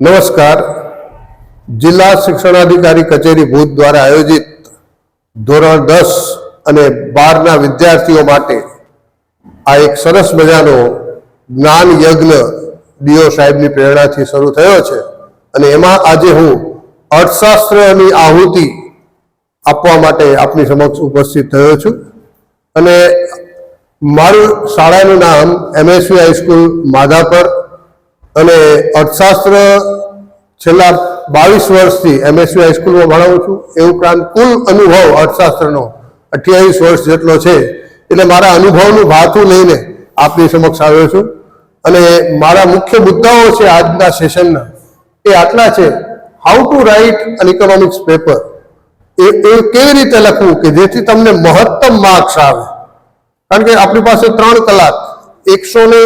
નમસ્કાર. જિલ્લા શિક્ષણાધિકારી કચેરી ભુજ દ્વારા આયોજિત ધોરણ દસ અને બારના વિદ્યાર્થીઓ માટે આ એક સરસ મજાનો જ્ઞાન યજ્ઞ ડીઓ સાહેબની પ્રેરણાથી શરૂ થયો છે અને એમાં આજે હું અર્થશાસ્ત્રની આહુતિ આપવા માટે આપની સમક્ષ ઉપસ્થિત થયો છું. અને મારું શાળાનું નામ એમએસવી હાઈસ્કૂલ માધાપર અને અર્થશાસ્ત્ર છેલ્લા બાવીસ વર્ષથી એમએસયુ હાઈસ્કૂલમાં ભણાવું છું. એ ઉપરાંત કુલ અનુભવ અર્થશાસ્ત્રનો અઠ્યાવીસ વર્ષ જેટલો છે. એટલે મારા અનુભવનું ભાથું લઈને આપની સમક્ષ આવ્યો છું. અને મારા મુખ્ય મુદ્દાઓ છે આજના સેશનના. એ આટલા છે. How to write an economics paper એ એ કેવી રીતે લખવું કે જેથી તમને મહત્તમ માર્ક્સ આવે. કારણ કે આપણી પાસે ત્રણ કલાક. એકસો ને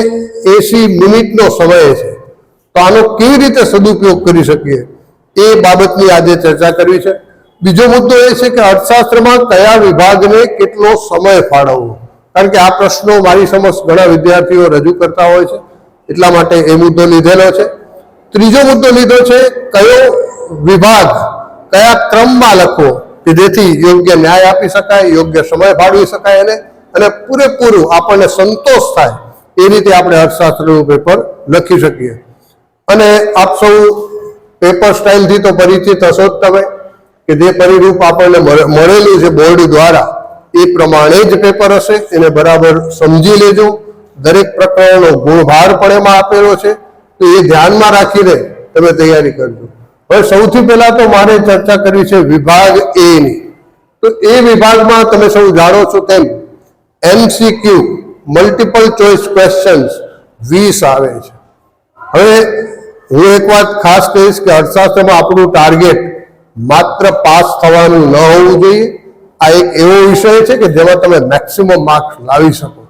એસી મિનિટનો સમય છે. તો આનો કેવી રીતે સદુપયોગ કરી શકીએ? એ બાબતની આજે ચર્ચા કરવી છે. બીજો મુદ્દો એ છે કે અર્થશાસ્ત્રમાં કયા વિભાગને કેટલો સમય ફાળવવો? કારણ કે આ પ્રશ્નો મારી સમક્ષ ઘણા વિદ્યાર્થીઓ રજૂ કરતા હોય છે. એટલા માટે એ મુદ્દો લીધેલો છે. ત્રીજો મુદ્દો લીધો છે કયો વિભાગ કયા ક્રમમાં લખવો? કે જેથી યોગ્ય ન્યાય આપી શકાય, યોગ્ય સમય ફાળવી શકાય એને અને પૂરેપૂરું આપણને સંતોષ થાય. એ રીતે આપણે અર્થશાસ્ત્રનું પેપર લખી શકીએ. અને આપ સૌ પેપર સ્ટાઇલથી તો પરિચિત હશો જ તમે, કે જે પરિરૂપ આપણને મળે- મળેલું છે બોર્ડ દ્વારા, એ પ્રમાણે જ પેપર હશે, એને બરાબર સમજી લેજો. દરેક પ્રકરણનો ગુણભાર પણ એમાં આપેલો છે, તો એ ધ્યાનમાં રાખીને તમે તૈયારી કરજો. હવે સૌથી પહેલા તો મારે ચર્ચા કરવી છે વિભાગ એ ની. તો એ વિભાગમાં તમે સૌ જાણો છો તેમ એમસીક્યુ મલ્ટિપલ ચોઇસ ક્વેશ્ચન્સ વીસ આવે છે. હવે હું એક વાત ખાસ કહીશ કે અર્થશાસ્ત્રમાં આપણું ટાર્ગેટ માત્ર પાસ થવાનું ન હોવું જોઈએ. આ એક એવો વિષય છે કે જેમાં તમે મેક્સિમમ માર્ક્સ લાવી શકો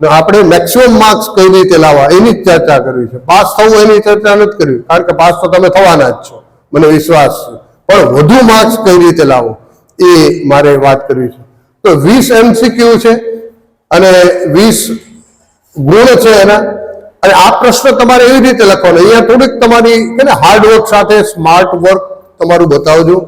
આપણે મેક્સિમમ માર્ક્સ કઈ રીતે લાવવા એની જ ચર્ચા કરવી છે. પાસ થવું એની ચર્ચા નથી કરવી, કારણ કે પાસ તો તમે થવાના જ છો. મને વિશ્વાસ છે. પણ વધુ માર્ક્સ કઈ રીતે લાવો એ મારે વાત કરવી છે. તો વીસ એમસીક્યુ છે અને વીસ ગુણ છે એના. અને આ પ્રશ્ન તમારે એવી રીતે લખવાનો. અહીંયા થોડીક તમારી કે ને હાર્ડવર્ક સાથે સ્માર્ટ વર્ક તમારું બતાવજો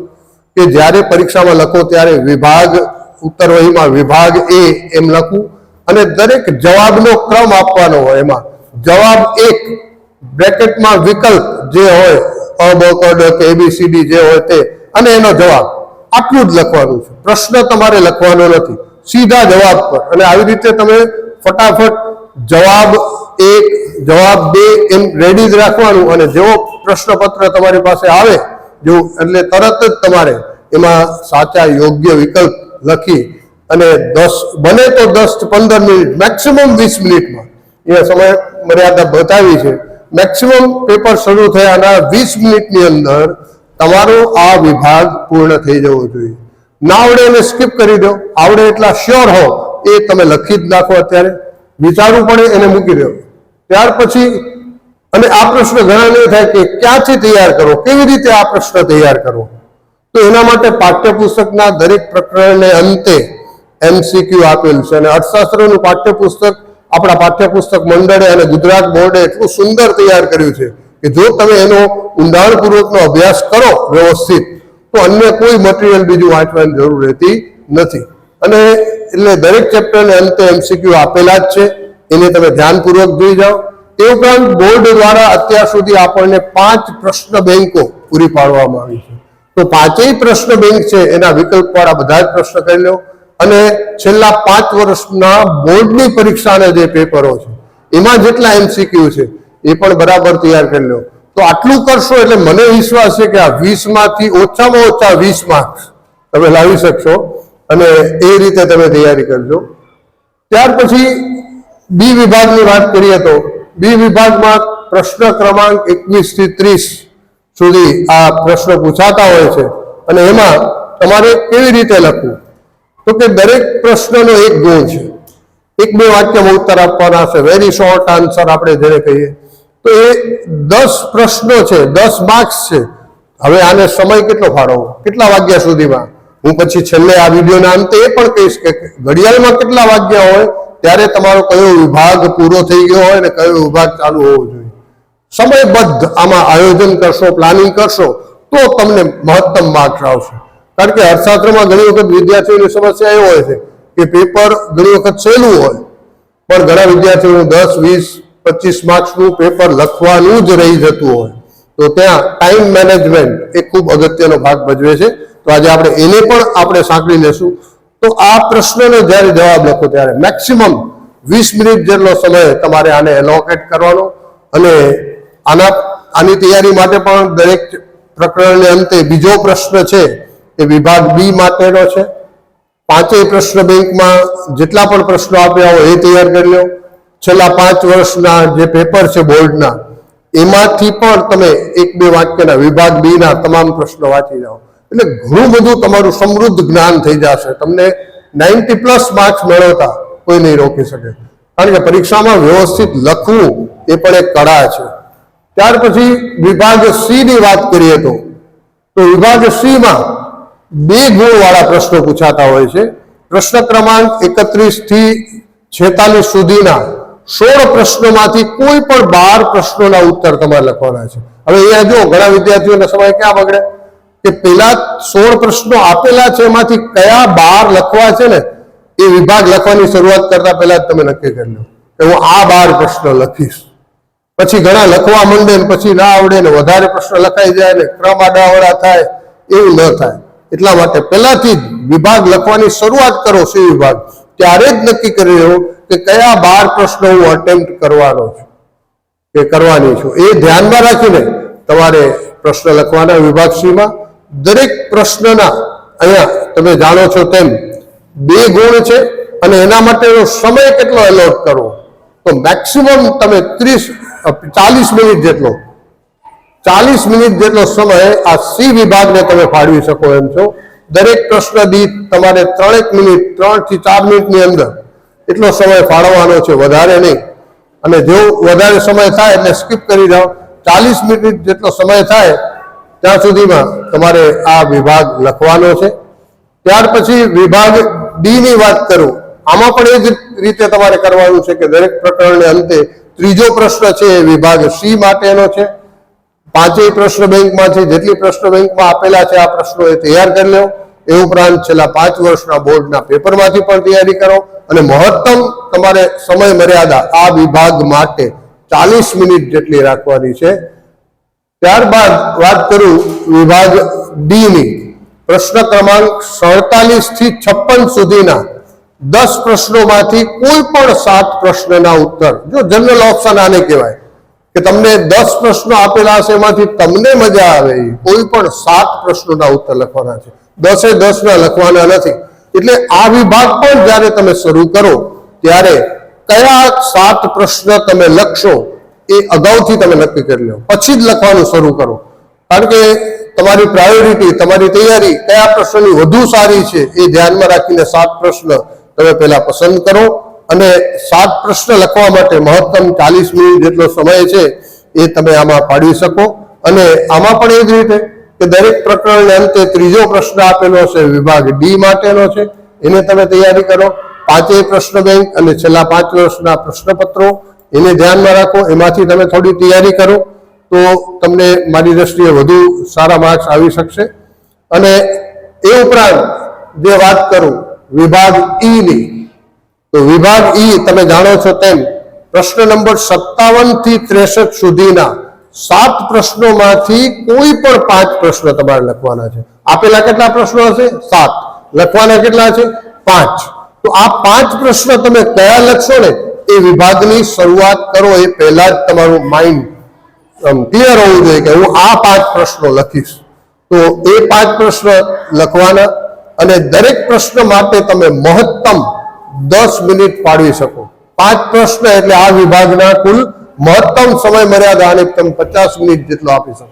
કે જ્યારે પરીક્ષામાં લખો ત્યારે વિભાગ ઉત્તરવહીમાં વિભાગ એ એમ લખવું અને દરેક જવાબનો ક્રમ આપવાનો હોય એમાં. જવાબ એક, બ્રેકેટમાં વિકલ્પ જે હોય, અ, બ, ક, ડ, કે એબીસીડી જે હોય તે. અને એનો જવાબ. આટલું જ લખવાનું છે. પ્રશ્ન તમારે લખવાનો નથી. સીધા જવાબ પર. અને આવી રીતે તમે ફટાફટ જવાબ એક, જવાબ બે એમ રેડી જ રાખવાનું અને જેવો પ્રશ્નપત્ર તમારી પાસે આવે જો એટલે તરત જ તમારે એમાં સાચા યોગ્ય વિકલ્પ લખી અને દસ, બને તો દસ પંદર મિનિટ મેક્સિમમ વીસ મિનિટમાં. એ સમય મર્યાદા બતાવી છે. મેક્સિમમ પેપર શરૂ થયાના વીસ મિનિટની અંદર તમારો આ વિભાગ પૂર્ણ થઈ જવો જોઈએ. ના આવડે એને સ્કીપ કરી દો. આવડે એટલા શ્યોર હો, એ તમે લખી જ નાખો અત્યારે. વિચારવું પડે એને મૂકી દો. ત્યાર પછી, અને આ પ્રશ્ન ઘણાને થાય કે ક્યાંથી તૈયાર કરો કેવી રીતે આ પ્રશ્ન તૈયાર કરવો? તો એના માટે પાઠ્યપુસ્તકના દરેક પ્રકરણને અંતે એમસીક્યુ આપેલ છે. અને અર્થશાસ્ત્રનું પાઠ્યપુસ્તક આપણા પાઠ્યપુસ્તક મંડળે અને ગુજરાત બોર્ડે એટલું સુંદર તૈયાર કર્યું છે કે જો તમે એનો ઊંડાણપૂર્વકનો અભ્યાસ કરો વ્યવસ્થિત, તો અન્ય કોઈ મટીરિયલ બીજું વાંચવાની જરૂર રહેતી નથી. અને એટલે દરેક ચેપ્ટરને અંતે એમસીક્યુ આપેલા જ છે. એને તમે ધ્યાનપૂર્વક જોઈ જાઓ. તે ઉપરાંત બોર્ડ દ્વારા અત્યાર સુધી આપણને પાંચ પ્રશ્ન બેંકો પૂરી પાડવામાં આવી છે. તો પાંચેય પ્રશ્ન બેંક છે, એના વિકલ્પ વાળા બધા જ પ્રશ્ન કરી લો. અને છેલ્લા પાંચ વર્ષના બોર્ડની પરીક્ષાના જે પેપરો છે, એમાં જેટલા એમસીક્યુ છે, એ પણ બરાબર તૈયાર કરી લો. તો આટલું કરશો એટલે મને વિશ્વાસ છે કે આ વીસમાંથી ઓછામાં ઓછા વીસ માર્ક્સ તમે લાવી શકશો. અને એ રીતે તમે તૈયારી કરજો. ત્યાર પછી બી વિભાગની વાત કરીએ તો બી વિભાગમાં પ્રશ્ન ક્રમાંક એકવીસથી ત્રીસ સુધી આ પ્રશ્ન પૂછાતા હોય છે. અને એમાં તમારે કેવી રીતે લખવું? તો કે દરેક પ્રશ્નનો એક ગુણ છે. એક બે વાક્યમાં ઉત્તર આપવાના છે. વેરી શોર્ટ આન્સર આપણે જેને કહીએ. તો એ દસ પ્રશ્નો છે, દસ માર્ક્સ છે. હવે આને સમય કેટલો ફાળવવો? કેટલા વાગ્યા સુધીમાં? હું પછી છેલ્લે આ વિડીયોના અંતે એ પણ કહીશ કે ઘડિયાળમાં કેટલા વાગ્યા હોય, ત્યારે તમારો કયો વિભાગ પૂરો થઈ ગયો હોય ને કયો વિભાગ ચાલુ હોવો જોઈએ. સમયબદ્ધ આમાં આયોજન કરશો પ્લાનિંગ કરશો, તો તમને મહત્તમ માર્ક્સ આવશે. કારણ કે અર્થશાસ્ત્રમાં ઘણી વખત વિદ્યાર્થીઓની સમસ્યા એ હોય છે કે પેપર ઘણી વખત સહેલું હોય, પણ ઘણા વિદ્યાર્થીઓનું દસ, વીસ, પચીસ માર્ક્સનું પેપર લખવાનું જ રહી જતું હોય. તો ત્યાં ટાઈમ મેનેજમેન્ટ એ ખૂબ અગત્યનો ભાગ ભજવે છે. તો આજે આપણે એને પણ આપણે સાંકળી લેશું. તો આ પ્રશ્નનો જ્યારે જવાબ લખો ત્યારે મેક્સિમમ વીસ મિનિટ જેટલો સમય તમારે આને એલોકેટ કરવાનો અને આના, આની તૈયારી માટે પણ દરેક પ્રકરણને અંતે બીજો પ્રશ્ન છે એ વિભાગ બી માટેનો છે. પાંચેય પ્રશ્ન બેંકમાં જેટલા પણ પ્રશ્નો આપ્યા હોય એ તૈયાર કરી લો છેલ્લા પાંચ વર્ષના જે પેપર છે બોર્ડના એમાંથી પણ તમે એક બે વાક્યના વિભાગ બી ના તમામ પ્રશ્નો વાંચી જાઓ. એટલે ઘણું બધું તમારું સમૃદ્ધ જ્ઞાન થઈ જશે. તમને નાઇન્ટી પ્લસ માર્ક્સ મેળવતા કોઈ નહીં રોકી શકે. કારણ કે પરીક્ષામાં વ્યવસ્થિત લખવું એ પણ એક કળા છે. ત્યાર પછી વિભાગ સી ની વાત કરીએ તો તો વિભાગ સી માં બે ગુણવાળા પ્રશ્નો પૂછાતા હોય છે. પ્રશ્ન ક્રમાંક એકત્રીસથી છેતાલીસ સુધીના સોળ પ્રશ્નોમાંથી કોઈ પણ બાર પ્રશ્નોના ઉત્તર તમારે લખવાના છે. હવે અહીંયા જો ઘણા વિદ્યાર્થીઓને સમય ક્યાં બગડે? કે પેલા સોળ પ્રશ્નો આપેલા છે, એમાંથી કયા બાર લખવા છે ને, એ વિભાગ લખવાની શરૂઆત કરતા પહેલા જ તમે નક્કી કરી લો કે હું આ બાર પ્રશ્ન લખીશ. પછી ઘણા લખવા માંડે ને પછી ના આવડે ને વધારે પ્રશ્ન લખાઈ જાય ને ક્રમ આડાવડા થાય, એવું ન થાય. એટલા માટે પહેલાથી જ વિભાગ લખવાની શરૂઆત કરો, સી વિભાગ. ત્યારે જ નક્કી કરી લેવું કે કયા બાર પ્રશ્નો હું અટેમ્પ્ટ કરવાનો છું, કે કરવાની છું. એ ધ્યાનમાં રાખીને તમારે પ્રશ્ન લખવાના વિભાગ સીમાં દરેક પ્રશ્નના અહીંયા તમે જાણો છો તેમ બે ગુણ છે અને એના માટેનો સમય કેટલો એલોટ કરવો. તો મેક્સિમમ તમે ત્રીસ, ચાલીસ મિનિટ જેટલો, ચાલીસ મિનિટ જેટલો સમય આ સી વિભાગને તમે ફાળવી શકો એમ છો. દરેક પ્રશ્ન દીઠ તમારે ત્રણેક મિનિટ ત્રણથી ચાર મિનિટની અંદર એટલો સમય ફાળવવાનો છે, વધારે નહીં. અને જો વધારે સમય થાય એટલે સ્કીપ કરી જાઓ. ચાલીસ મિનિટ જેટલો સમય થાય, ત્યાં સુધીમાં તમારે આ વિભાગ લખવાનો છે. ત્યાર પછી વિભાગ ડીની વાત કરું. આમાં પણ એ જ રીતે તમારે કરવાનું છે કે દરેક પ્રકરણને અંતે ત્રીજો પ્રશ્ન છે એ વિભાગ સી માટેનો છે. પાંચેય પ્રશ્ન બેંકમાંથી જેટલી પ્રશ્ન બેંકમાં આપેલા છે, આ પ્રશ્નો એ તૈયાર કરી લો. એ ઉપરાંત છેલ્લા પાંચ વર્ષના બોર્ડના પેપરમાંથી પણ તૈયારી કરો. અને મહત્તમ તમારે સમય મર્યાદા આ વિભાગ માટે ચાલીસ મિનિટ જેટલી રાખવાની છે. ત્યારબાદ વાત કરું વિભાગ ડી ની પ્રશ્ન ક્રમાંક સડતાલીસથી છપ્પન સુધીના દસ પ્રશ્નોમાંથી કોઈ પણ સાત પ્રશ્નના ઉત્તર. જો જનરલ ઓપ્શન આને કહેવાય કે તમને દસ પ્રશ્નો આપેલા હશે એમાંથી તમને મજા આવે કોઈ પણ સાત પ્રશ્નોના ઉત્તર લખવાના છે. દસે દસ ના લખવાના નથી. એટલે આ વિભાગ પણ જ્યારે તમે શરૂ કરો, ત્યારે કયા સાત પ્રશ્ન તમે લખશો એ અગાઉથી તમે નક્કી કરી લો. પછી જ લખવાનું શરૂ કરો. કારણ કે તમારી પ્રાયોરિટી તમારી તૈયારી કયા પ્રશ્નની વધુ સારી છે એ ધ્યાનમાં રાખીને સાત પ્રશ્ન તમે પહેલા પસંદ કરો. અને સાત પ્રશ્ન લખવા માટે મહત્તમ ચાલીસ મિનિટ જેટલો સમય છે એ તમે આમાં પાડી શકો. અને આમાં પણ એ જ રીતે કે દરેક પ્રકરણને અંતે ત્રીજો પ્રશ્ન આપેલો છે, વિભાગ ડી માટેનો છે. એને તમે તૈયારી કરો. પાંચેય પ્રશ્ન બેંક અને છેલ્લા પાંચ વર્ષના પ્રશ્નપત્રો એને ધ્યાનમાં રાખો. એમાંથી તમે થોડી તૈયારી કરો તો તમને મારી દ્રષ્ટિએ વધુ સારા માર્ક્સ આવી શકશે. અને એ ઉપરાંત જે વાત કરું, વિભાગ ઈની ની તો વિભાગ ઈ, તમે જાણો છો તેમ, પ્રશ્ન નંબર સત્તાવનથી ત્રેસઠ સુધીના સાત પ્રશ્નોમાંથી કોઈ પણ પાંચ પ્રશ્ન તમારે લખવાના છે. આપેલા કેટલા પ્રશ્નો હશે? સાત. લખવાના કેટલા છે? પાંચ. તો આ પાંચ પ્રશ્ન તમે કયા લખશો ને? એ વિભાગની શરૂઆત કરો, એ પહેલા જ તમારું માઇન્ડ ક્લિયર હોવું જોઈએ કે હું આ પાંચ પ્રશ્નો લખીશ. તો એ પાંચ પ્રશ્ન લખવાના અને દરેક પ્રશ્ન માટે તમે મહત્તમ દસ મિનિટ પાડવી શકો. પાંચ પ્રશ્ન એટલે આ વિભાગના કુલ મહત્તમ સમય મર્યાદા અને તમે પચાસ મિનિટ જેટલો આપી શકો.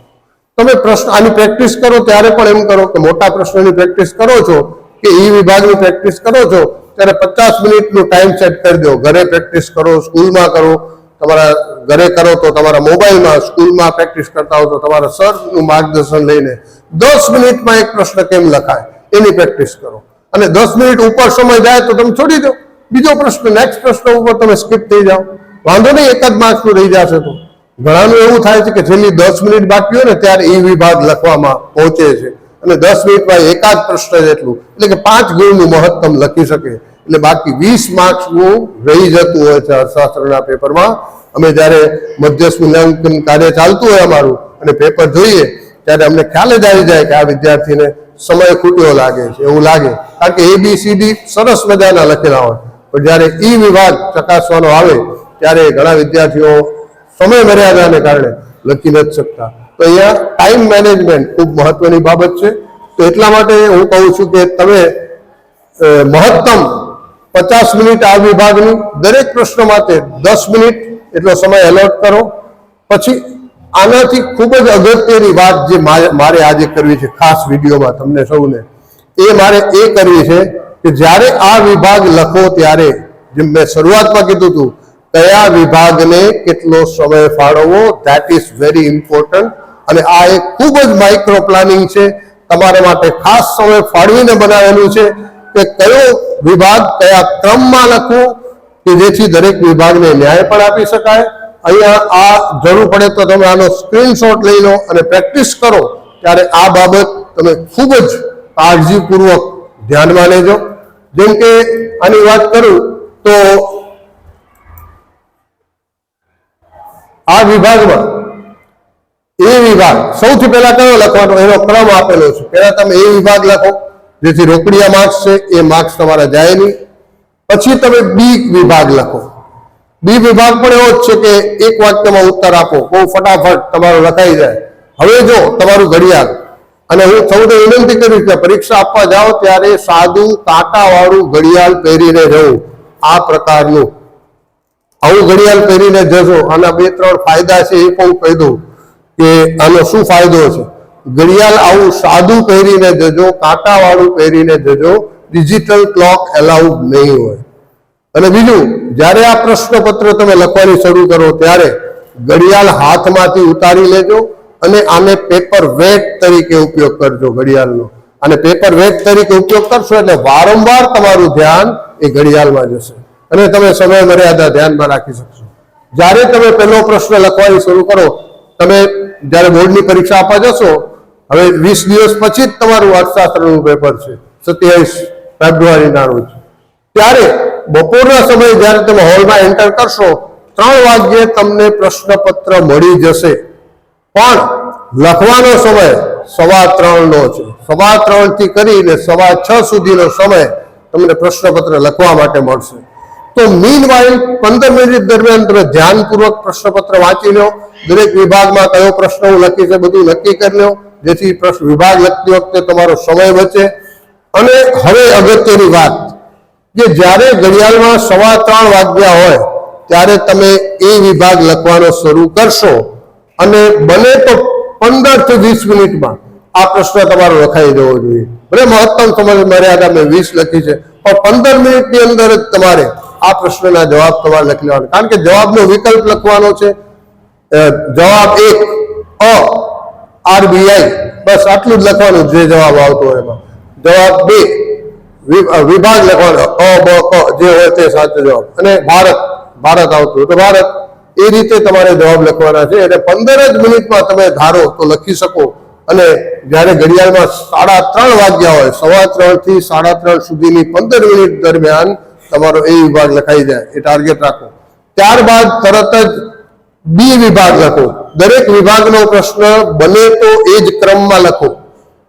તમે પ્રશ્ન આની પ્રેક્ટિસ કરો, ત્યારે પણ એમ કરો કે મોટા પ્રશ્નોની પ્રેક્ટિસ કરો છો કે ઈ વિભાગની પ્રેક્ટિસ કરો છો, ત્યારે પચાસ મિનિટનું ટાઈમ સેટ કરી દો. ઘરે પ્રેક્ટિસ કરો, સ્કૂલમાં કરો, તમારા ઘરે કરો તો તમારા મોબાઈલમાં, સ્કૂલમાં પ્રેક્ટિસ કરતા હો તો તમારા સરનું માર્ગદર્શન લઈને દસ મિનિટમાં એક પ્રશ્ન કેમ લખાય? એની પ્રેક્ટિસ કરો. અને દસ મિનિટ ઉપર સમય જાય તો તમે છોડી દો. બીજો પ્રશ્ન નેક્સ્ટ પ્રશ્ન ઉપર તમે સ્કીપ થઈ જાઓ. વાંધો નહીં એક જ માર્ક્સનું રહી જશે તો. ઘણાનું એવું થાય છે કે છેલ્લી દસ મિનિટ બાકી હોય ને, ત્યારે એ વિભાગ લખવામાં પહોંચે છે. અને દસ મિનિટમાં એકાદ પ્રશ્ન જેટલું એટલે. કે પાંચ ગુણનું મહત્તમ લખી શકે. એટલે બાકી વીસ માર્ક્સનું રહી જતું હોય છે અર્થશાસ્ત્રના પેપરમાં. અમે જ્યારે મધ્યસ્થ મૂલ્યાંકન કાર્ય ચાલતું હોય અમારું, અને પેપર જોઈએ, ત્યારે અમને ખ્યાલ જ આવી જાય કે આ વિદ્યાર્થીને સમય ખૂટ્યો લાગે છે, એવું લાગે. કારણ કે એબીસીડી સરસ મજાના લખેલા હોય. પણ જ્યારે ઈ વિભાગ ચકાસવાનો આવે, ત્યારે ઘણા વિદ્યાર્થીઓ સમય મર્યાદાને કારણે લખી નથી શકતા. તો અહીંયા ટાઈમ મેનેજમેન્ટ ખૂબ મહત્વની બાબત છે. તો એટલા માટે હું કહું છું કે તમે મહત્તમ પચાસ મિનિટ આ વિભાગની દરેક પ્રશ્ન માટે દસ મિનિટ એટલો સમય એલોટ કરો. પછી આનાથી ખૂબ જ અગત્યની વાત જે મારે આજે કરવી છે ખાસ વિડીયોમાં તમને સૌને, એ મારે એ કરવી છે કે જ્યારે આ વિભાગ લખો ત્યારે, જેમ મેં શરૂઆતમાં કીધું હતું, કયા વિભાગને કેટલો સમય ફાળવવો ધેટ ઇઝ વેરી ઇમ્પોર્ટન્ટ અને આ એક ખૂબ જ માઇક્રો પ્લાનિંગ છે. તમારા માટે ખાસ સમય ફાળવીને બનાવેલું છે કે કયો વિભાગ કયા ક્રમમાં લખવું, કે જેથી દરેક વિભાગને ન્યાય પણ આપી શકાય. અહીંયા આ જરૂર પડે તો તમે આનો સ્ક્રીનશોટ લઈ લો અને પ્રેક્ટિસ કરો ત્યારે આ બાબત તમે ખૂબ જ કાળજીપૂર્વક ધ્યાનમાં લેજો. જેમ કે આની વાત કરું તો આ વિભાગમાં એ વિભાગ સૌથી પહેલા કયો લખવાનો? એનો ક્રમ આપેલો છે. પહેલા તમે એ વિભાગ લખો, જેથી રોકડિયા માર્ક્સ છે, એ માર્ક્સ તમારા જાય નહીં પછી તમે બી વિભાગ લખો. બી વિભાગ પણ એવો જ છે કે એક વાક્યમાં ઉત્તર આપો. બહુ ફટાફટ તમારો લખાઈ જાય. હવે જો તમારું ઘડિયાળ. અને હું સૌને વિનંતી કરીશ કે પરીક્ષા આપવા જાઓ ત્યારે સાદું કાંટાવાળું ઘડિયાળ પહેરીને જવું આ પ્રકારનું. આવું ઘડિયાળ પહેરીને જશો. આના બે ત્રણ ફાયદા છે એ પણ કહી દઉં કે આનો શું ફાયદો છે? ઘડિયાળ આવું સાદું પહેરીને જજો કાંટાવાળું પહેરીને જજો. ડિજિટલ ક્લોક એલાઉડ નહીં હોય. અને બીજું, જ્યારે આ પ્રશ્નપત્ર તમે લખવાની શરૂ કરો ત્યારે ઘડિયાળ હાથમાંથી ઉતારી લેજો અને આને પેપર વેટ તરીકે ઉપયોગ કરજો ઘડિયાળનો. અને પેપર વેટ તરીકે ઉપયોગ કરશો એટલે વારંવાર તમારું ધ્યાન એ ઘડિયાળમાં જશે. અને તમે સમય મર્યાદા ધ્યાનમાં રાખી શકશો. જ્યારે તમે પહેલો પ્રશ્ન લખવાની શરૂ કરો, તમે જ્યારે બોર્ડની પરીક્ષા આપવા જશો, હવે વીસ દિવસ પછી જ તમારું અર્થશાસ્ત્રનું પેપર છે. સત્યાવીસ ફેબ્રુઆરીના રોજ ત્યારે બપોરના સમયે જ્યારે તમે હોલમાં એન્ટર કરશો, ત્રણ વાગ્યે તમને પ્રશ્નપત્ર મળી જશે. પણ લખવાનો સમય સવા ત્રણનો છે. સવા ત્રણથી કરીને સવા છ સુધીનો સમય તમને પ્રશ્નપત્ર લખવા માટે મળશે. તો મીન વાઇલ પંદર મિનિટ દરમિયાન તમે ધ્યાનપૂર્વક પ્રશ્નપત્ર વાંચી લો. દરેક વિભાગમાં કયો પ્રશ્ન હું લખી છે બધું નક્કી કરી લો. જેથી વિભાગ લખતી વખતે તમારો સમય બચે. અને હવે અગત્યની વાત. કે જ્યારે ઘડિયાળમાં સવા ત્રણ વાગ્યા હોય, ત્યારે તમે એ વિભાગ લખવાનો શરૂ કરશો અને બને તો પંદરથી વીસ મિનિટમાં આ પ્રશ્ન તમારો લખાઈ જવો જોઈએ. ભલે મહત્તમ સમય મર્યાદા મેં વીસ લખી છે, પણ પંદર મિનિટની અંદર જ તમારે આ પ્રશ્નના જવાબ તમારે લખી લેવાનો. કારણ કે જવાબનો વિકલ્પ લખવાનો છે જવાબ એક, અ આરબીઆઈ બસ આટલું જ લખવાનું જે જવાબ આવતો હોય એમાં. જવાબ બે વિભાગ લખવાનો અ, બ, ક, જે હોય તે સાચો જવાબ. અને ભારત ભારત આવતું તો ભારત એ રીતે તમારે જવાબ લખવાના છે. એટલે પંદર જ મિનિટમાં તમે ધારો તો લખી શકો. અને જ્યારે ઘડિયાળમાં સાડા ત્રણ વાગ્યા હોય, સવા ત્રણથી સાડા ત્રણ સુધીની પંદર મિનિટ દરમિયાન તમારો એ વિભાગ લખાઈ જાય. એ ટાર્ગેટ રાખો. ત્યારબાદ તરત જ બી વિભાગ લખો. દરેક વિભાગનો પ્રશ્ન બને તો એ જ ક્રમમાં લખો.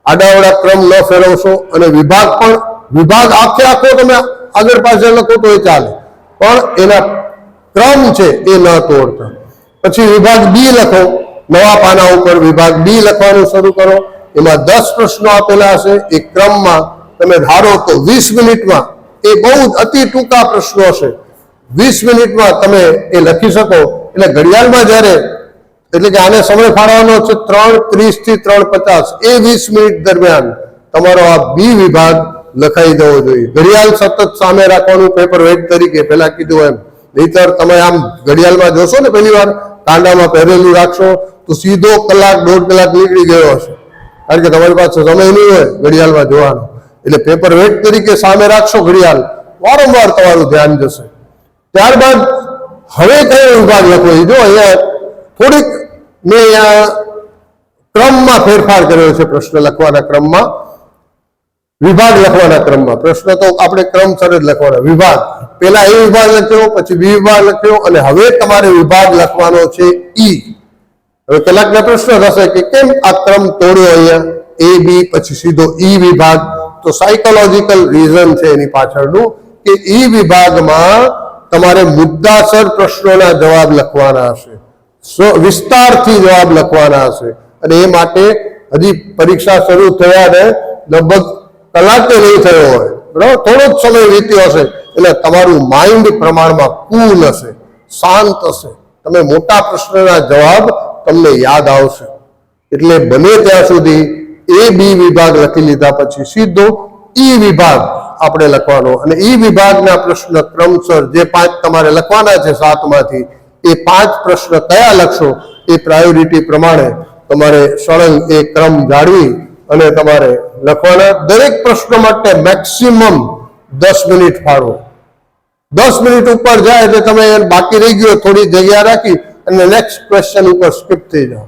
આડાવડા ક્રમ ન ફેરવશો અને વિભાગ પણ વિભાગ આખે આખો તમે આગળ પાછળ લખો તો એ ચાલે. પણ એના ક્રમ છે એ ન તોડતા. પછી વિભાગ બી લખો. નવા પાના ઉપર વિભાગ બી લખવાનું શરૂ કરો. એમાં દસ પ્રશ્નો આપેલા હશે. એ ક્રમમાં તમે ધારો તો વીસ મિનિટમાં એ બહુ અતિ ટૂંકા પ્રશ્નો છે વીસ મિનિટમાં તમે એ લખી શકો. એટલે ઘડિયાળમાં જ્યારે, એટલે કે આને સમય ફાળવવાનો છે ત્રણ ત્રીસથી ત્રણ પચાસ. એ વીસ મિનિટ દરમિયાન તમારો આ બી વિભાગ લખાઈ દેવો જોઈએ. ઘડિયાળ સતત સામે રાખવાનું પેપર વેટ તરીકે પહેલા કીધું એમ. નહીતર તમે આમ ઘડિયાળમાં જોશો ને પહેલી વાર કાંડામાં પહેરેલું રાખશો, તો સીધો કલાક, દોઢ કલાક નીકળી ગયો હશે. કારણ કે તમારી પાસે સમય નહીં હોય ઘડિયાળમાં જોવાનો. એટલે પેપર વેટ તરીકે સામે રાખશો ઘડિયાળ, વારંવાર તમારું ધ્યાન જશે. ત્યારબાદ હવે કયો વિભાગ લખવો જો અહીંયા થોડીક મેં અહીંયા ક્રમમાં ફેરફાર કર્યો છે પ્રશ્ન લખવાના ક્રમમાં. વિભાગ લખવાના ક્રમમાં. પ્રશ્ન તો આપણે ક્રમસર જ લખવાના. વિભાગ. પેલા એ વિભાગ લખ્યો, પછી બી વિભાગ લખ્યો, અને હવે તમારે વિભાગ લખવાનો છે ઈ. હવે કેટલાકના પ્રશ્ન થશે કે કેમ આ ક્રમ તોડ્યો અહીંયા? એ, બી, પછી સીધો ઈ વિભાગ. તો સાયકોલોજીકલ રીઝન છે એની પાછળનું કે ઈ વિભાગમાં તમારે મુદ્દાસર પ્રશ્નોના જવાબ લખવાના હશે. વિસ્તારથી જવાબ લખવાના હશે. અને એ માટે હજી પરીક્ષા શરૂ થયા ને લગભગ કલાકે નહીં થયો હોય બરાબર થોડો જ સમય વીત્યો હશે, એટલે તમારું માઇન્ડ પ્રમાણમાં કુલ હશે, શાંત હશે. તમે મોટા પ્રશ્નના જવાબ તમને યાદ આવશે. એટલે બને ત્યાં સુધી એ બી વિભાગ લખી લીધા પછી સીધો ઈ વિભાગ આપણે લખવાનો. અને ઈ વિભાગના પ્રશ્ન ક્રમસર જે પાંચ તમારે લખવાના છે સાતમાંથી, એ પાંચ પ્રશ્ન કયા લખશો? એ પ્રાયોરિટી પ્રમાણે તમારે સળંગ એ ક્રમ જાળવી અને તમારે લખવાના દરેક પ્રશ્ન માટે મેક્સિમમ દસ મિનિટ ફાળવો દસ મિનિટ ઉપર જાય એટલે તમે બાકી રહી ગયો, થોડી જગ્યા રાખી અને નેક્સ્ટ ક્વેશ્ચન ઉપર સ્કીપ થઈ જાઓ.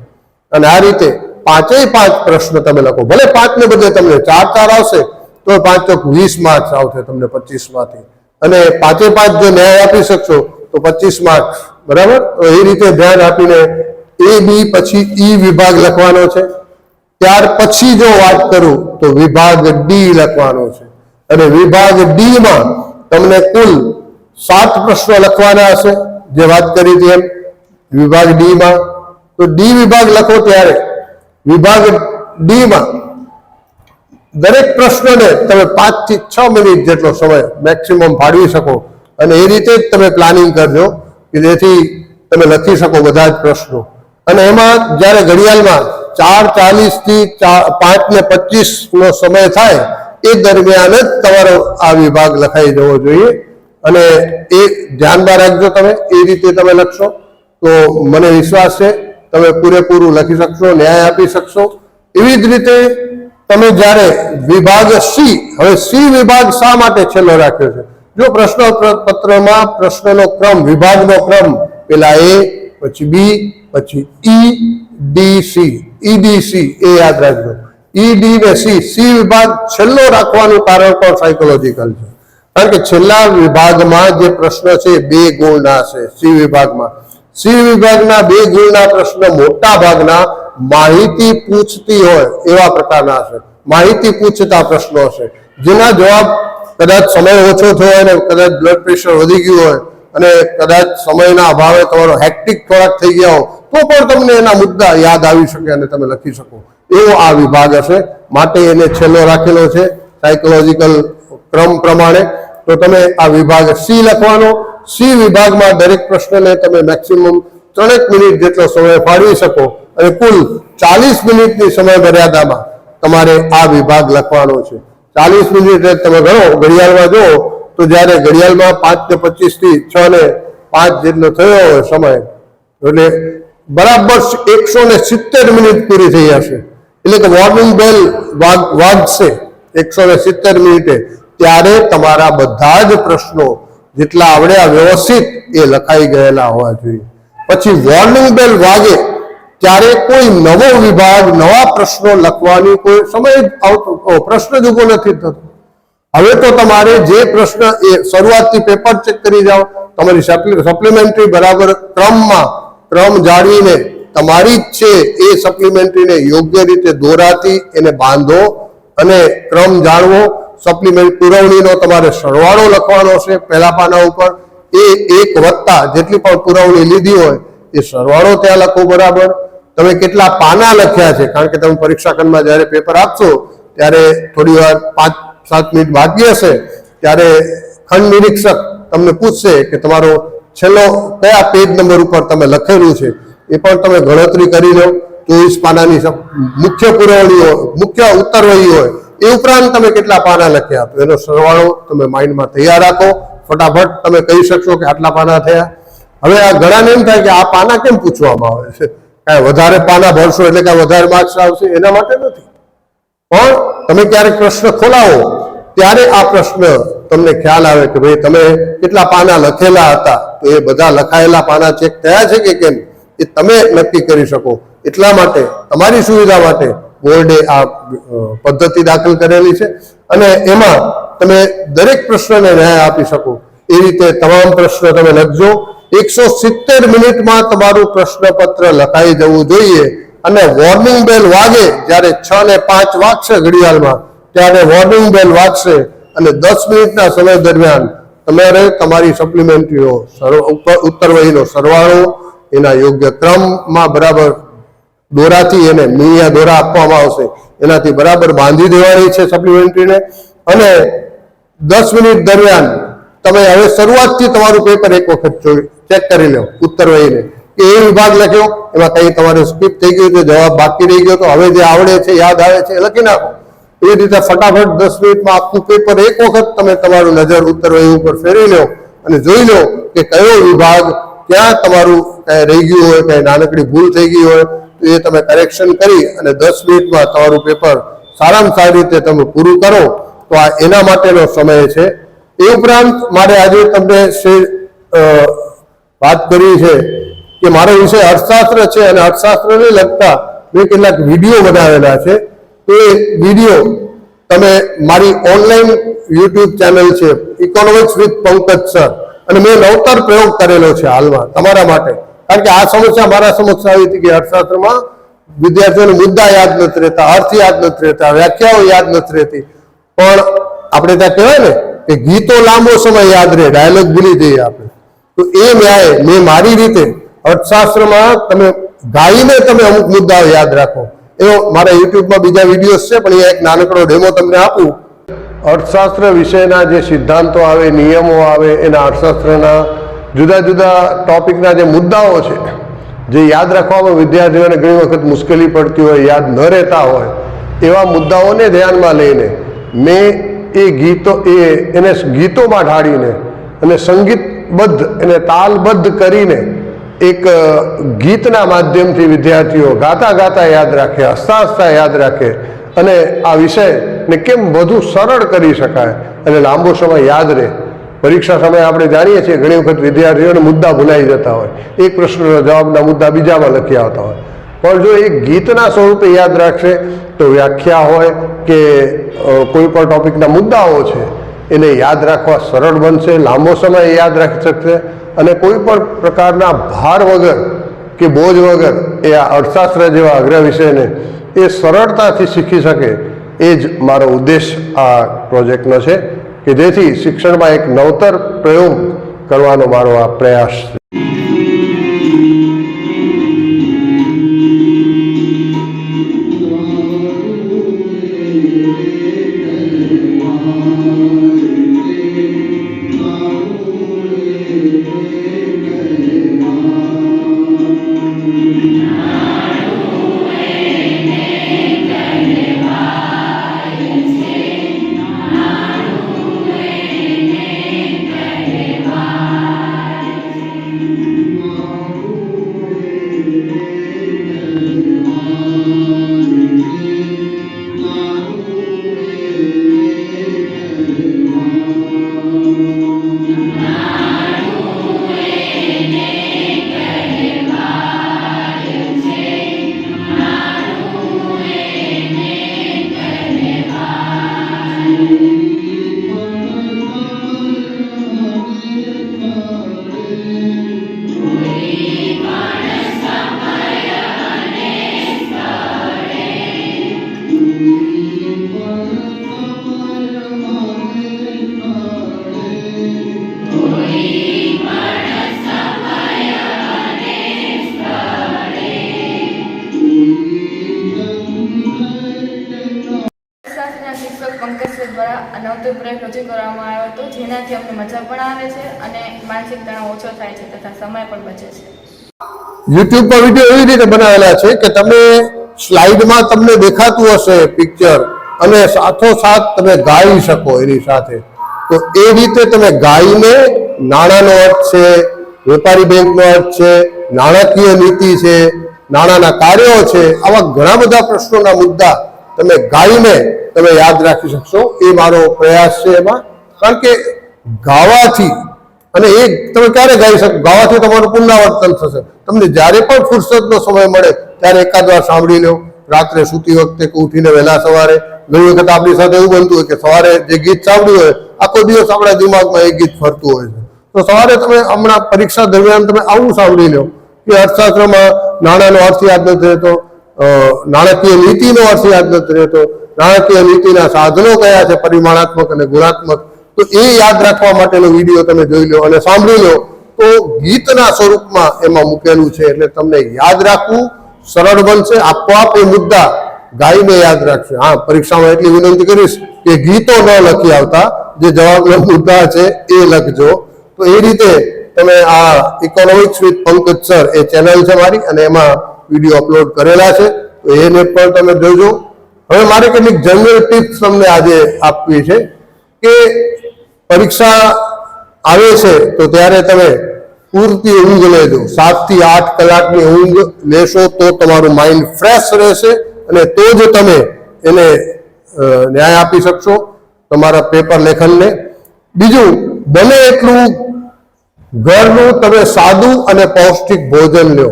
અને આ રીતે પાંચેય પાંચ પ્રશ્ન તમે લખો. ભલે પાંચને બદલે તમને ચાર ચાર આવશે, તો પાંચ ચોક વીસ માર્ક્સ આવશે તમને પચીસમાંથી અને પાંચે પાંચ જો ન્યાય આપી શકશો, તો પચીસ માર્ક્સ બરાબર? એ રીતે ધ્યાન આપીને એ બી પછી ઈ વિભાગ લખવાનો છે. ત્યાર પછી જો વાત કરું તો વિભાગ ડી લખવાનો છે. અને વિભાગ ડી માં તમને કુલ સાત પ્રશ્નો લખવાના હશે. જે વાત કરી હતી એમ. વિભાગ ડી માં. તો ડી વિભાગ લખો ત્યારે વિભાગ ડી માં દરેક પ્રશ્નને તમે પાંચથી છ મિનિટ જેટલો સમય મેક્સિમમ ફાળવી શકો. અને એ રીતે જ તમે પ્લાનિંગ કરજો કે જેથી તમે લખી શકો બધા જ પ્રશ્નો. અને એમાં જ્યારે ઘડિયાળમાં ચાર ચાલીસથી ચાર પાંચ ને પચીસ નો સમય થાય, એ દરમિયાન જ તમારો આ વિભાગ લખાઈ જવો જોઈએ. અને એ ધ્યાનમાં રાખજો તમે, એ રીતે તમે લખશો, તો મને વિશ્વાસ છે, તમે પૂરેપૂરું લખી શકશો, ન્યાય આપી શકશો. એવી જ રીતે તમે જ્યારે વિભાગ સી, હવે સી વિભાગ શા માટે છેલ્લો રાખ્યો છે? જો પ્રશ્નપત્રમાં પત્રમાં પ્રશ્નનો ક્રમ, વિભાગનો ક્રમ, પેલા એ, પછી બી, પછી E, D, C. E D C એ યાદ રાખજો. ઈડી ને સી સી વિભાગ છેલ્લો રાખવાનું કારણ પણ સાયકોલોજીકલ છે. કારણ કે છેલ્લા વિભાગમાં જે પ્રશ્ન છે બે ગુણના છે, સી વિભાગમાં. સી વિભાગના બે ગુણના પ્રશ્ન મોટા ભાગના માહિતી પૂછતી હોય એવા પ્રકારના છે. માહિતી પૂછતા પ્રશ્નો છે. જેના જવાબ કદાચ સમય ઓછો થયો અને કદાચ બ્લડ પ્રેશર વધી ગયું હોય અને કદાચ સમયના અભાવે તમારો હેક્ટિક થોડાક થઈ ગયા હો તો પણ તમને એના મુદ્દા યાદ આવી શકે અને તમે લખી શકો. એવો આ વિભાગ હશે. માટે એને છેલ્લો રાખેલો છે સાયકોલોજીકલ ક્રમ પ્રમાણે. તો તમે આ વિભાગ સી લખવાનો. સી વિભાગમાં દરેક પ્રશ્નને તમે મેક્સિમમ ત્રણેક મિનિટ જેટલો સમય ફાળવી શકો અને કુલ ચાલીસ મિનિટની સમય મર્યાદામાં તમારે આ વિભાગ લખવાનો છે. ચાલીસ મિનિટ તમે ગણો ઘડિયાળમાં જુઓ, તો જ્યારે ઘડિયાળમાં પાંચ ને પચીસથી છ ને પાંચ જેટલો થયો હોય સમય, એટલે બરાબર એકસો ને સિત્તેર મિનિટ પૂરી થઈ જશે એટલે કે વોર્નિંગ બેલ વાગ, વાગશે એકસો ને સિત્તેર મિનિટે. ત્યારે તમારા બધા જ પ્રશ્નો જેટલા આવડ્યા વ્યવસ્થિત એ લખાઈ ગયેલા હોવા જોઈએ. પછી વોર્નિંગ બેલ વાગે ત્યારે કોઈ નવો વિભાગ, નવા પ્રશ્નો લખવાની કોઈ સમય આવતો પ્રશ્ન જ ઊભો નથી થતો. હવે તો તમારે જે પ્રશ્ન એ શરૂઆતથી પેપર ચેક કરી જાઓ. તમારી સપ્લિમેન્ટરી બરાબર ક્રમમાં ક્રમ જાળવીને તમારી જ છે એ સપ્લિમેન્ટરીને યોગ્ય રીતે દોરાતી, એને બાંધો અને ક્રમ જાળવો. સપ્લિમેન્ટ પુરવણીનો તમારે સરવાળો લખવાનો છે પહેલા પાના ઉપર. એ એક વત્તા જેટલી પણ પુરવણી લીધી હોય એ સરવાળો ત્યાં લખો બરાબર. તમે કેટલા પાના લખ્યા છે? કારણ કે તમે પરીક્ષા ખંડમાં જ્યારે પેપર આપશો, ત્યારે થોડી વાર પાંચ, સાત મિનિટ બાકી હશે. ત્યારે ખંડ નિરીક્ષક તમને પૂછશે કે તમારો છેલ્લો કયા પેજ નંબર ઉપર તમે લખેલું છે એ પણ તમે ગણતરી કરી લો ચોવીસ પાનાની મુખ્ય મુખ્ય હોય મુખ્ય ઉત્તરવહી હોય, એ ઉપરાંત તમે કેટલા પાના લખ્યા? તો એનો સરવાળો તમે માઇન્ડમાં તૈયાર રાખો. ફટાફટ તમે કહી શકશો કે આટલા પાના થયા. હવે આ ઘણાને એમ થાય કે આ પાના કેમ પૂછવામાં આવે છે? કાંઈ વધારે પાના ભરશો એટલે કાંઈ વધારે માર્ક્સ આવશે? એના માટે નથી. પણ તમે ક્યારેક પ્રશ્ન ખોલાવો. ત્યારે આ પ્રશ્ન તમને ખ્યાલ આવે કે ભાઈ તમે કેટલા પાના લખેલા હતા? તો એ બધા લખાયેલા પાના ચેક થયા છે કે કેમ? એ તમે નક્કી કરી શકો. એટલા માટે, તમારી સુવિધા માટે બોર્ડે આ પદ્ધતિ દાખલ કરેલી છે. અને એમાં તમે દરેક પ્રશ્નને ન્યાય આપી શકો. એ રીતે તમામ પ્રશ્ન તમે લખજો. એકસો સિત્તેર મિનિટમાં તમારું પ્રશ્નપત્ર લખાઈ જવું જોઈએ. અને વોર્નિંગ બેલ વાગે જ્યારે છ ને પાંચ વાગશે ઘડિયાળમાં. ત્યારે વોર્નિંગ બેલ વાગશે અને દસ મિનિટના સમય દરમિયાન તમારે તમારી સપ્લિમેન્ટરીઓ ઉત્તરવહીનો સરવાળો, એના યોગ્ય ક્રમમાં બરાબર દોરાથી એને મીયા દોરા આપવામાં આવશે. એનાથી બરાબર બાંધી દેવાની છે સપ્લિમેન્ટરીને અને દસ મિનિટ દરમિયાન તમે હવે શરૂઆતથી તમારું પેપર એક વખત ચેક કરી લો, ઉત્તર વહીને. કે એ વિભાગ લખ્યો? એમાં કંઈ તમારે સ્કીપ થઈ ગયું છે, જવાબ બાકી રહી ગયો તો હવે જે આવડે છે, યાદ આવે છે લખી નાખો. એ રીતે ફટાફટ દસ મિનિટમાં આખું પેપર એક વખત તમે તમારું નજર ઉત્તર વહી ઉપર ફેરવી લો અને જોઈ લો કે કયો વિભાગ ક્યાં તમારું કાંઈ રહી ગયું હોય, કાંઈ નાનકડી ભૂલ થઈ ગઈ હોય, તો એ તમે કરેક્શન કરી અને દસ મિનિટમાં તમારું પેપર સારામાં સારી રીતે તમે પૂરું કરો. તો આ એના માટેનો સમય છે. એ ઉપરાંત મારે આજે તમને વાત કરવી છે કે મારો વિષય અર્થશાસ્ત્ર છે અને અર્થશાસ્ત્રને લગતા મેં કેટલાક વીડિયો બનાવેલા છે. એ વીડિયો તમે મારી ઓનલાઈન યુટ્યુબ ચેનલ છે ઇકોનોમિક્સ વિથ પંકજ સર અને મેં નવતર પ્રયોગ કરેલો છે હાલમાં તમારા માટે. કારણ કે આ સમસ્યા મારા સમક્ષ આવી હતી કે અર્થશાસ્ત્રમાં વિદ્યાર્થીઓને મુદ્દા યાદ નથી રહેતા, અર્થ યાદ નથી રહેતા, વ્યાખ્યાઓ યાદ નથી રહેતી. પણ આપણે ત્યાં કહેવાય ને કે ગીતો લાંબો સમય યાદ રહે, ડાયલોગ ભૂલી જઈએ આપણે. તો એ ન્યાય મેં મારી રીતે અર્થશાસ્ત્રમાં તમે ગાઈને તમે અમુક મુદ્દાઓ યાદ રાખો. એવો મારા યુટ્યુબમાં બીજા વિડીયોઝ છે, પણ એ એક નાનકડો ડેમો તમને આપું. અર્થશાસ્ત્ર વિષયના જે સિદ્ધાંતો આવે, નિયમો આવે, એના અર્થશાસ્ત્રના જુદા જુદા ટોપિકના જે મુદ્દાઓ છે, જે યાદ રાખવામાં વિદ્યાર્થીઓને ઘણી વખત મુશ્કેલી પડતી હોય, યાદ ન રહેતા હોય, એવા મુદ્દાઓને ધ્યાનમાં લઈને મેં એ ગીતો, એ એને ગીતોમાં ઢાળીને અને સંગીતબદ્ધ, એને તાલબદ્ધ કરીને એક ગીતના માધ્યમથી વિદ્યાર્થીઓ ગાતા ગાતા યાદ રાખે, હસતા હસતા યાદ રાખે અને આ વિષયને કેમ વધુ સરળ કરી શકાય અને લાંબો સમય યાદ રહે. પરીક્ષા સમયે આપણે જાણીએ છીએ ઘણી વખત વિદ્યાર્થીઓને મુદ્દા ભૂલાઈ જતા હોય. એક પ્રશ્નનો જવાબના મુદ્દા બીજામાં લખી આવતા હોય. પણ જો એ ગીતના સ્વરૂપે યાદ રાખશે તો વ્યાખ્યા હોય કે કોઈ પણ ટોપિકના મુદ્દાઓ છે એને યાદ રાખવા સરળ બનશે, લાંબો સમય યાદ રાખી શકશે અને કોઈ પણ પ્રકારના ભાર વગર કે બોજ વગર એ આ અર્થશાસ્ત્ર જેવા અગ્ર વિષયને એ સરળતાથી શીખી શકે એ જ મારો ઉદ્દેશ આ પ્રોજેક્ટનો છે કે જેથી શિક્ષણમાં એક નવતર પ્રયોગ કરવાનો મારો આ પ્રયાસ છે. Holy માનસિક તણાવ ઓછો થાય છે તથા સમય પણ બચે છે. યુટ્યુબ પર વીડિયો એવી રીતે બનાવેલા છે કે તમે સ્લાઇડમાં તમને દેખાતું હશે પિક્ચર અને સાથોસાથ તમે ગાઈ શકો એની સાથે. તો એ રીતે તમે ગાઈને નાણાંનો અર્થ છે, વેપારી બેંકનો અર્થ છે, નાણાકીય નીતિ છે, નાણાંના કાર્યો છે, આવા ઘણા બધા પ્રશ્નોના મુદ્દા તમે ગાઈને તમે યાદ રાખી શકશો. એ મારો પ્રયાસ છે એમાં. કારણ કે ગાવાથી અને એ તમે ક્યારે ગાઈ શકો? ગાવાથી તમારું પુનરાવર્તન થશે. તમને જ્યારે પણ ફુરસદનો સમય મળે, ત્યારે એકાદ વાર સાંભળી લો. રાત્રે સૂતી વખતે કે ઉઠીને વહેલા સવારે. ઘણી વખત આપણી સાથે એવું બનતું હોય કે સવારે જે ગીત સાંભળ્યું હોય, આખો દિવસ આપણા દિમાગમાં એ ગીત ફરતું હોય છે. તો સવારે તમે હમણાં પરીક્ષા દરમિયાન તમે આવું સાંભળી લો કે અર્થશાસ્ત્રમાં નાણાંનો અર્થ યાદ નથી રહેતો નાણાકીય નીતિનો અર્થ યાદ નથી રહેતો. નાણાકીય નીતિના સાધનો કયા છે? પરિમાણાત્મક અને ગુણાત્મક. તો એ યાદ રાખવા માટેનો વીડિયો તમે જોઈ લો અને સાંભળી લો. તો ગીતના સ્વરૂપમાં એમાં મૂકેલું છે એટલે તમને યાદ રાખવું સરળ બનશે. આપોઆપ એ મુદ્દા ગાઈને યાદ રાખશે હા, પરીક્ષામાં એટલી વિનંતી કરીશ કે ગીતો ન લખી આવતા. જે જવાબના મુદ્દા છે એ લખજો. તો એ રીતે તમે આ ઇકોનોમિક્સ વિથ પંકજ સર એ ચેનલ છે મારી અને એમાં વીડિયો અપલોડ કરેલા છે. તો એને પણ તમે જોજો. હવે મારે કેટલીક જનરલ ટિપ્સ તમને આજે આપવી છે કે પરીક્ષા આવે છે, તો ત્યારે તમે પૂરતી ઊંઘ લેજો સાતથી આઠ કલાકની ઊંઘ લેશો તો તમારું માઇન્ડ ફ્રેશ રહેશે અને તો જ તમે એને ન્યાય આપી શકશો તમારા પેપર લેખનને. બીજું, બને એટલું ઘરનું તમે સાદું અને પૌષ્ટિક ભોજન લ્યો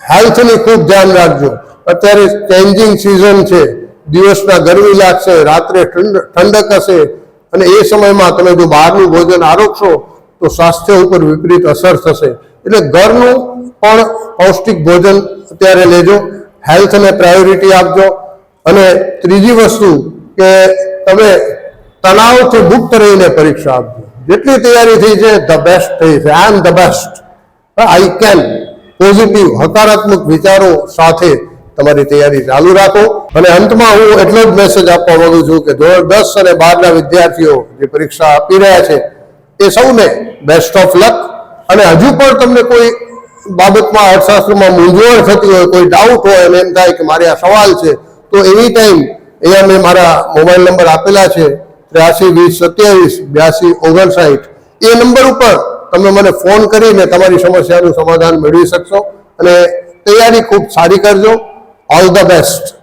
હેલ્થની ખૂબ ધ્યાન રાખજો. અત્યારે ચેન્જિંગ સિઝન છે. દિવસના ગરમી લાગશે, રાત્રે ઠંડ, ઠંડક હશે અને એ સમયમાં તમે જો બહારનું ભોજન આરોગશો, તો સ્વાસ્થ્ય ઉપર વિપરીત અસર થશે. એટલે ઘરનું પણ પૌષ્ટિક ભોજન અત્યારે લેજો હેલ્થને પ્રાયોરિટી આપજો. અને ત્રીજી વસ્તુ કે તમે તણાવથી મુક્ત રહીને પરીક્ષા આપજો. જેટલી તૈયારી થઈ છે ધ બેસ્ટ થઈ છે. I am the best I can positive હકારાત્મક વિચારો સાથે તમારી તૈયારી ચાલુ રાખો. અને અંતમાં હું એટલો જ મેસેજ આપવા માંગુ છું કે ધોરણ દસ અને બારના વિદ્યાર્થીઓ જે પરીક્ષા આપી રહ્યા છે, એ સૌને બેસ્ટ ઓફ લક અને હજુ પણ તમને કોઈ બાબતમાં અર્થશાસ્ત્રમાં મૂંઝવણ થતી હોય, કોઈ ડાઉટ હોય, અને એમ થાય કે મારે આ સવાલ છે, તો એની ટાઈમ અહીંયા મેં મારા મોબાઈલ નંબર આપેલા છે, ત્ર્યાસી વીસ સત્યાવીસ બ્યાસી ઓગણસાઠ. એ નંબર ઉપર તમે મને ફોન કરીને તમારી સમસ્યાનું સમાધાન મેળવી શકશો. અને તૈયારી ખૂબ સારી કરજો. All the best